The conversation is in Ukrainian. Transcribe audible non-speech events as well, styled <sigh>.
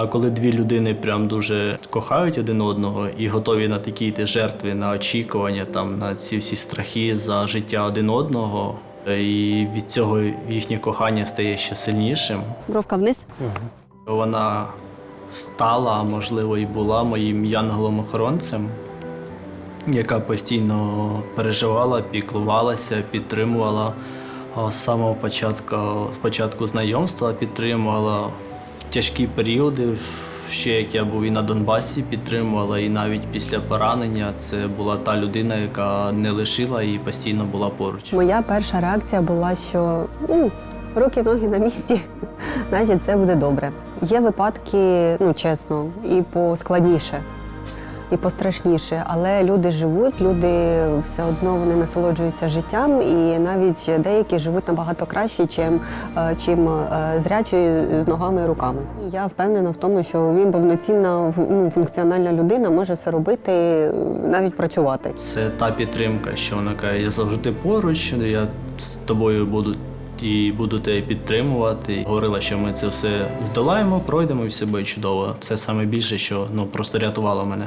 А коли дві людини прям дуже кохають один одного і готові на такі йти жертви, на очікування, там на ці всі страхи за життя один одного, е, і від цього їхнє кохання стає ще сильнішим. Бровка вниз. Вона стала, можливо, і була моїм янголом-охоронцем, яка постійно переживала, піклувалася, підтримувала з самого початку, з початку знайомства, підтримувала тяжкі періоди. Ще як я був і на Донбасі, підтримувала, і навіть після поранення це була та людина, яка не лишила і постійно була поруч. Моя перша реакція була, що ну, руки, ноги на місці, <laughs> значить, це буде добре. Є випадки, ну чесно, і поскладніше, і пострашніше, але люди живуть, люди все одно вони насолоджуються життям, і навіть деякі живуть набагато краще, чим, е, чим е, зрячі з ногами і руками. Я впевнена в тому, що він повноцінна ну, функціональна людина може все робити, е, навіть працювати. Це та підтримка, що вона каже, я завжди поруч, я з тобою буду і буду тебе підтримувати. Говорила, що ми це все здолаємо, пройдемо і все буде чудово. Це саме більше, що ну просто рятувало мене.